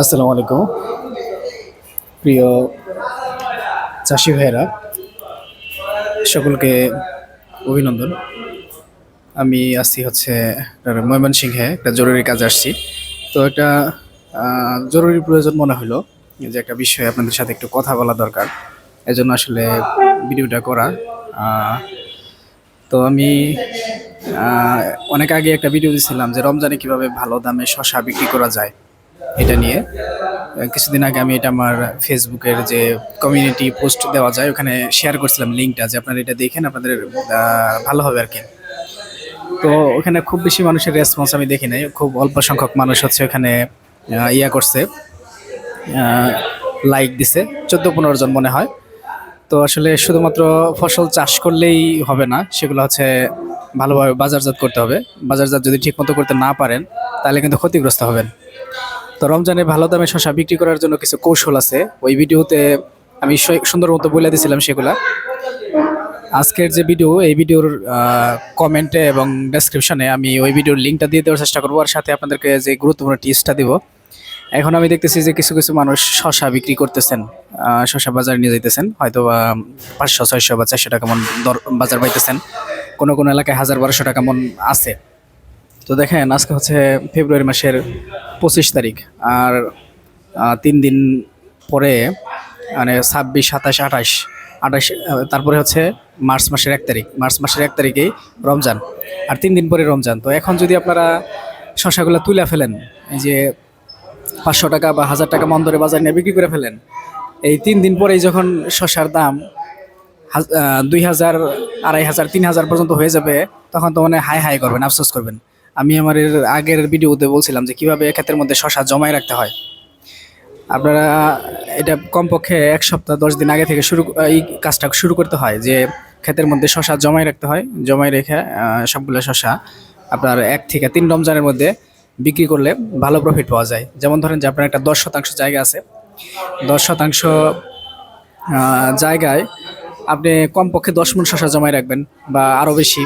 আসসালামু আলাইকুম। প্রিয় চাষি ভাইয়েরা, সকলকে অভিনন্দন। আমি আসছি হচ্ছে আপনার ময়মনসিংহে, একটা জরুরি কাজে আসছি। তো একটা জরুরি প্রয়োজন মনে হলো যে একটা বিষয়ে আপনাদের সাথে একটু কথা বলা দরকার। এজন্য আসলে ভিডিওটা করা। তো আমি অনেক আগে একটা ভিডিও দিয়েছিলাম যে রমজানে কীভাবে ভালো দামে শশা বিক্রি করা যায়। এটা নিয়ে। কিছুদিন আগে আমি এটা আমার ফেসবুকের যে কমিউনিটি পোস্ট দেওয়া যায়, ওখানে শেয়ার করছিলাম লিঙ্কটা যে আপনারা এটা দেখেন, আপনাদের ভালো হবে আর কি। তো ওখানে খুব বেশি মানুষের রেসপন্স আমি দেখি নাই, খুব অল্প সংখ্যক মানুষ হচ্ছে ওখানে ইয়া করছে লাইক দিছে, চোদ্দ পনেরো জন মনে হয়। তো আসলে শুধুমাত্র ফসল চাষ করলেই হবে না, সেগুলো হচ্ছে ভালোভাবে বাজারজাত করতে হবে। বাজারজাত যদি ঠিকমতো করতে না পারেন, তাহলে কিন্তু ক্ষতিগ্রস্ত হবেন। তো রমজানে ভালো দামে শশা বিক্রি করার জন্য কিছু কৌশল আছে। ওই ভিডিওতে আমি সুন্দর মতো বলে দিয়েছিলাম সেগুলা। আজকের যে ভিডিও, এই ভিডিওর কমেন্টে এবং ডেসক্রিপশনে আমি ওই ভিডিওর লিঙ্কটা দিয়ে দেওয়ার চেষ্টা করব, আর সাথে আপনাদেরকে যে গুরুত্বপূর্ণ টিপসটা দিব। এখন আমি দেখতেছি যে কিছু কিছু মানুষ শশা বিক্রি করতেছেন শশা বাজারে নিয়ে যাইতেছেন হয়তো বা পাঁচশো, ছয়শো বা চারশো টাকা মন দর বাজার পাইতেছেন। কোনো কোনো এলাকায় হাজার বারোশো টাকা মন আছে। তো দেখেন, আজকে হচ্ছে ফেব্রুয়ারি মাসের পঁচিশ তারিখ, আর তিন দিন পরে মানে ছাব্বিশ, সাতাশ, আঠাশ আঠাশ তারপরে হচ্ছে মার্চ মাসের এক তারিখ, মার্চ মাসের এক তারিখেই রমজান, আর তিন দিন পরে রমজান। তো এখন যদি আপনারা শশাগুলো তুলে ফেলেন, এই যে পাঁচশো টাকা বা হাজার টাকা মন্দরে বাজার নিয়ে বিক্রি করে ফেলেন, এই তিন দিন পরেই যখন শশার দাম দুই হাজার, আড়াই হাজার, তিন হাজার পর্যন্ত হয়ে যাবে, তখন তো মানে হাই হাই করবেন, আফসোস করবেন। আমি আমার এর আগের ভিডিওতে বলছিলাম যে কীভাবে ক্ষেতের মধ্যে শশা জমায় রাখতে হয়। আপনারা এটা কমপক্ষে এক সপ্তাহ, দশ দিন আগে থেকে শুরু এই কাজটা শুরু করতে হয় যে ক্ষেতের মধ্যে শশা জমায় রাখতে হয়। জমায় রেখে সবগুলো শশা আপনার এক থেকে তিন রমজানের মধ্যে বিক্রি করলে ভালো প্রফিট পাওয়া যায়। যেমন ধরেন যে আপনার একটা দশ শতাংশ জায়গা আছে। দশ শতাংশ জায়গায় আপনি কমপক্ষে দশ মন শশা জমায় রাখবেন বা আরও বেশি।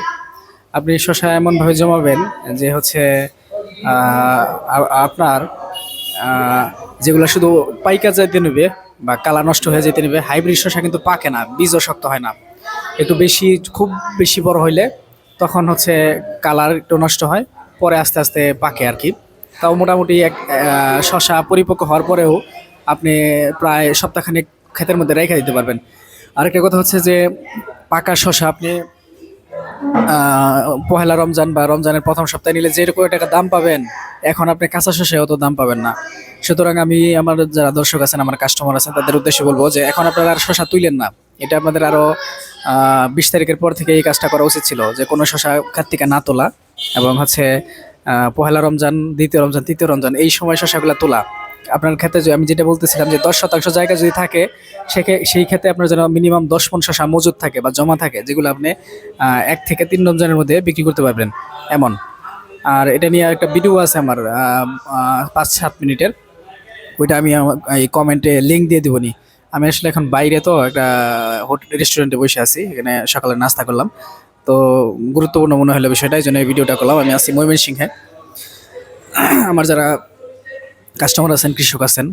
আপনি শশা এমনভাবে জমাবেন যে হচ্ছে আপনার যেগুলো শুধু পাইকার যাইতে নেবে বা কালা নষ্ট হয়ে যেতে নেবে, হাইব্রিড শশা কিন্তু পাকে না, বীজও শক্ত হয় না। একটু বেশি, খুব বেশি বড় হইলে তখন হচ্ছে কালার একটু নষ্ট হয়, পরে আস্তে আস্তে পাকে আর কি। তাও মোটামুটি এক শশা পরিপক্ক হওয়ার পরেও আপনি প্রায় সপ্তাহখানেক ক্ষেতের মধ্যে রেখে দিতে পারবেন। আরেকটা কথা হচ্ছে যে পাকা শশা আপনি পহেলা রমজান বা রমজানের প্রথম সপ্তাহে নিলে যেরকম টাকা দাম পাবেন, এখন আপনি কাঁচা শসে অত দাম পাবেন না। সুতরাং আমি, আমার যারা দর্শক আছেন, আমার কাস্টমার আছেন, তাদের উদ্দেশ্যে বলব যে এখন আপনারা আর শশা তুলেন না। এটা আপনাদের আরও বিশ তারিখের পর থেকে এই কাজটা করা উচিত ছিল যে কোনো শশা খাত থেকে না তোলা এবং হচ্ছে পহেলা রমজান, দ্বিতীয় রমজান, তৃতীয় রমজান, এই সময় শশাগুলো তোলা। আপনার ক্ষেত্রে আমি যেটা বলতেছিলাম যে দশ শতাংশ জায়গা যদি থাকে সেই ক্ষেত্রে আপনার যেন মিনিমাম দশ পন শশা মজুদ থাকে বা জমা থাকে, যেগুলো আপনি এক থেকে তিন রমজানের মধ্যে বিক্রি করতে পারবেন। এমন। আর এটা নিয়ে একটা ভিডিও আছে আমার পাঁচ সাত মিনিটের। ওইটা আমি এই কমেন্টে লিঙ্ক দিয়ে দিবনি। আমি আসলে এখন বাইরে তো একটা হোটেল রেস্টুরেন্টে বসে আছি, এখানে সকালে নাস্তা করলাম। তো গুরুত্বপূর্ণ মনে হলো বিষয়টা, এই জন্য এই ভিডিওটা করলাম। আমি আছি ময়মনসিংহে। আমার যারা কাস্টমার আছেন, কৃষক আছেন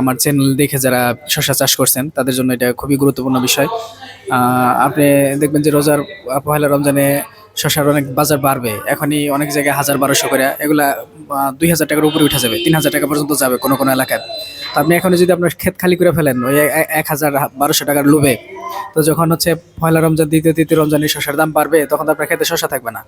আমার চ্যানেল দেখে যারা শশা চাষ করছেন, তাদের জন্য এটা খুবই গুরুত্বপূর্ণ বিষয়। আপনি দেখবেন যে রোজার পহেলা রমজানে শশার অনেক বাজার বাড়বে। এখনই অনেক জায়গায় হাজার বারোশো করে, এগুলা দুই হাজার টাকার উপরে উঠে যাবে, তিন হাজার টাকা পর্যন্ত যাবে কোনো কোনো এলাকায়। তো আপনি এখন যদি আপনার ক্ষেত খালি করে ফেলেন, ওই এক হাজার বারোশো টাকার লোভে, তো যখন হচ্ছে পয়লা রমজান, দ্বিতীয়, তৃতীয় রমজানে শশার দাম বাড়বে, তখন তো আপনার খেতে শশা থাকবে না।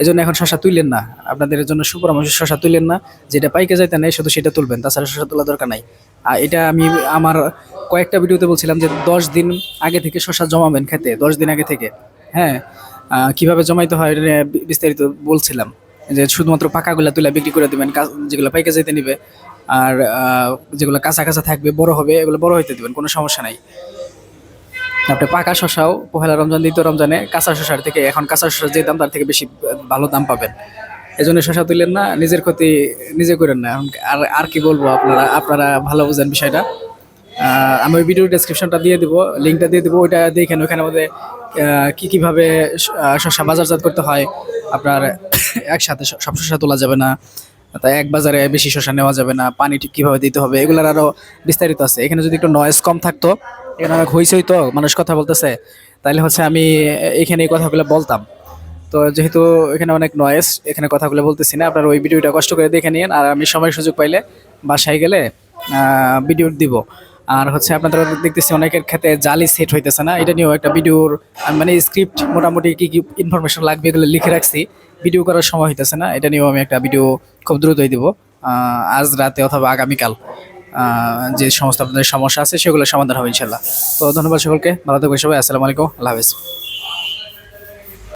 এই জন্য এখন শশা তুললেন না। আপনাদের জন্য সুপরামর্শ, শশা তুললেন না। যেটা পাইকে যাইতে নেই, শুধু সেটা তুলবেন। তাছাড়া শশা তোলা দরকার নাই। আর এটা আমি আমার কয়েকটা ভিডিওতে বলছিলাম যে দশ দিন আগে থেকে শশা জমাবেন খেতে, দশ দিন আগে থেকে। হ্যাঁ কীভাবে জমাইতে হয় বিস্তারিত বলছিলাম। যে শুধুমাত্র পাকাগুলা তুলে বিক্রি করে দেবেন যেগুলো পাইকে যেতে নিবে, আর যেগুলো কাঁচা কাঁচা থাকবে, বড় হবে, এগুলো বড় হইতে দিবেন, কোনো সমস্যা নাই। আপনি পাকা শশাও পহেলা রমজান দ্বিতীয় রমজানে কাঁচা শশার থেকে এখন কাঁচা শশার যে দাম তার থেকে বেশি ভালো দাম পাবেন। এই জন্য শশা তুললেন না নিজের ক্ষতি নিজে করেন না। আর আর কি বলব আপনারা আপনারা ভালো বুঝেন বিষয়টা। আমি ওই ভিডিও ডেসক্রিপশনটা দিয়ে দিব লিঙ্কটা দিয়ে দেবো ওইটা দেখেন ওইখানে আহ, কি কীভাবে শ- আহ, শসা বাজারজাত করতে হয়। আপনার একসাথে সব শসা তোলা যাবে না তাই এক বাজারে বেশি শশা নেওয়া যাবে না পানি ঠিক কীভাবে দিতে হবে এগুলোর আরও বিস্তারিত আছে। এখানে যদি একটু নয়েজ কম থাকতো এখানে অনেক হইচই তো, মানুষ কথা বলতেছে। তাহলে হচ্ছে আমি এখানে এই কথাগুলো বলতাম। তো যেহেতু এখানে অনেক নয়েস এখানে কথাগুলো বলতেছি না, আপনারা ওই ভিডিওটা কষ্ট করে দেখে নিন, আর আমি সময় সুযোগ পাইলে বাসায় গেলে ভিডিও দিব। আর হচ্ছে আপনারা দেখতেছি অনেকের ক্ষেত্রে জালি সেট হইতেছে না, এটা নিয়েও একটা ভিডিওর মানে স্ক্রিপ্ট মোটামুটি কি কি ইনফরমেশন লাগবে এগুলো লিখে রাখছি। ভিডিও করার সময় হইতেছে না, এটা নিয়েও আমি একটা ভিডিও খুব দ্রুতই দিব আজ রাতে অথবা আগামীকাল। যে সমস্ত আপনাদের সমস্যা আছে সেগুলো সমাধান হবে ইনশাল্লাহ তো ধন্যবাদ সকলকে। ভালো থাকবেন সবাই। আসসালামু আলাইকুম। আল্লাহ হাফেজ।